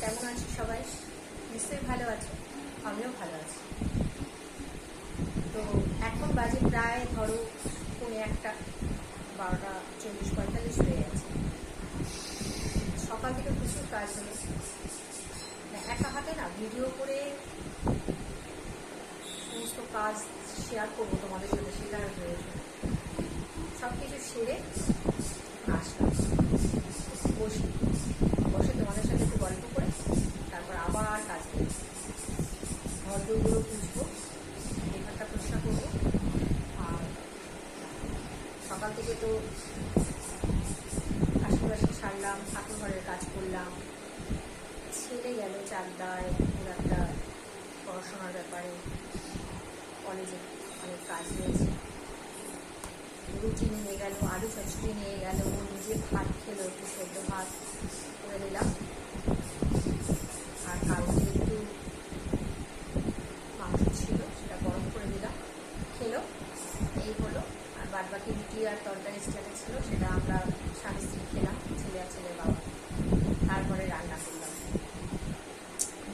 কেমন আছো সবাই? নিশ্চয়ই ভালো আছো। আমিও ভালো আছি। তো এখন বাজে প্রায় ধরো পৌনে একটা, বারোটা চল্লিশ পঁয়তাল্লিশ হয়ে গেছে। সকাল থেকে প্রচুর কাজ হলো মানে একা হাতে না ভিডিও করে সমস্ত কাজ শেয়ার করব তোমাদের সাথে সেটা হয়ে। সব কিছু সেরে আসলাম বসি বসে তোমাদের সাথে একটু গল্প করে তারপর আবার কাজ করি ঘরগুলো পুষবো এখানটা পরিষ্কার করব আর সকাল থেকে তো আশেপাশে সারলাম ঠাকুর ঘরের করলাম ছেড়ে গেল চাকদায় একটা পড়াশোনার ব্যাপারে। কলেজে অনেক কাজ রয়েছে। রুটি নিয়ে গেল আলু চচড়ি নিয়ে গেল। ও নিজে ভাত খেলো, একটু সেদ্ধ ভাত করে দিলাম আর কালকে একটু মাংস ছিল সেটা গরম করে দিলাম খেলো এই হলো আর বাদ বাকি রুটি আর তরকারি যেটা ছিল সেটা আমরা স্বামী স্ত্রী খেলাম ছেলে আর ছেলের বাবা তারপরে রান্না করলাম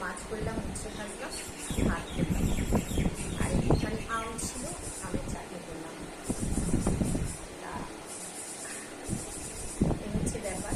মাছ করলাম উচ্ছে ভাজলাম ভাত করলাম আর একটুখানি আম ছিল আমের চাটনি করলাম তা এই হচ্ছে ব্যাপার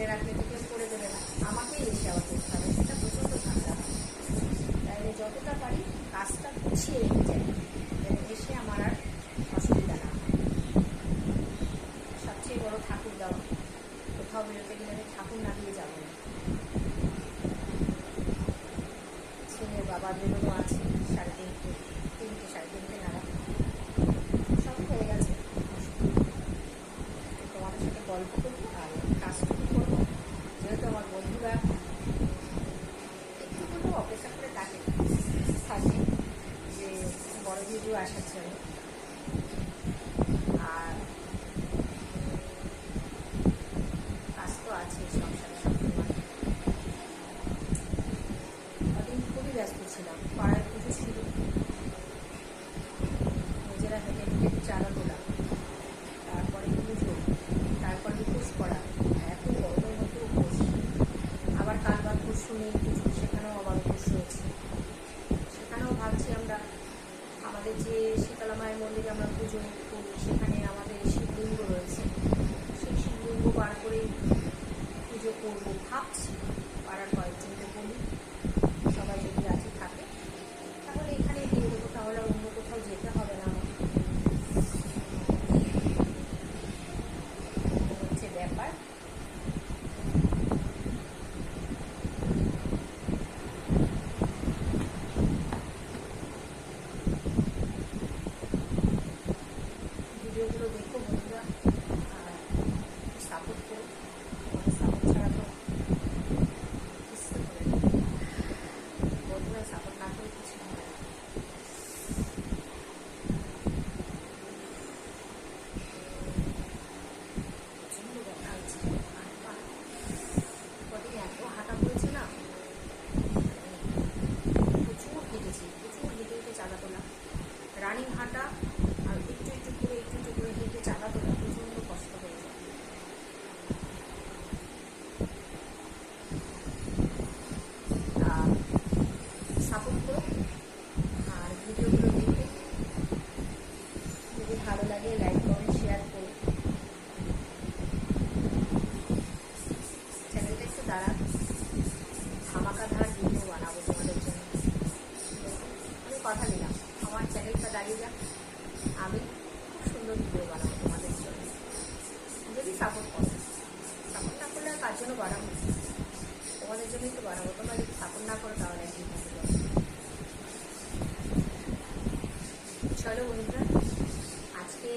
ছেলে রাখলে কেউ করে দেবে না। আমাকেই এসে আবার করতে হবে সেটা প্রচণ্ড ঠান্ডা তাইলে যতটা পারি কাজটা গুছিয়ে রেখে যাই। এসে আমার আর অসুবিধা না সবচেয়ে বড় ঠাকুর দেওয়া কোথাও বেরোতে গেলে আমি ঠাকুর না দিয়ে যাব না। ছেলের বাবা বেরোনো আছে সাড়ে তিনটে তিনটে, সাড়ে তিনটে নাগাদ। সবই হয়ে গেছে। তোমাদের সাথে গল্প করব আর কাজ শুরু করব যেহেতু আমার বন্ধুরা একটু হলেও অপেক্ষা করে থাকে থাকে যে বড় ভিডিও আসার জন্য আর কাজ তো আছে সংসারে সবসময় কদিন খুবই ব্যস্ত ছিলাম পাড়ায় পুজো ছিল নিজেরা হেঁটে হেঁটে চালা তোলা তারপরে পুজো তারপর উপোস করা এত গরমের মধ্যে উপোস আবার কাল বা পরশু নেই পুজো সেখানেও আবার উপোস রয়েছে সেখানেও ভাবছি আমরা আমাদের যে শীতলা মায়ের মন্দিরে আমরা পুজো করি সেখানে আমাদের শিবলিঙ্গ রয়েছে। সেই শিবলিঙ্গ বার করে পুজো করব। ভাবছি পাড়ার কয়েকজনকে বলি। ভাতিজা আমি খুব সুন্দর ভিডিও বানাবো তোমাদের জন্য। যদি সাপোর্ট করো সাপোর্ট না করলে তার কার জন্য বানাবো? তোমাদের জন্যই তো বানাবো। তোমরা যদি সাপোর্ট না করো, তাহলে একদিন চলো বন্ধুরা আজকে